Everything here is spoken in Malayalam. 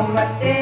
ഒമ്പത്തെ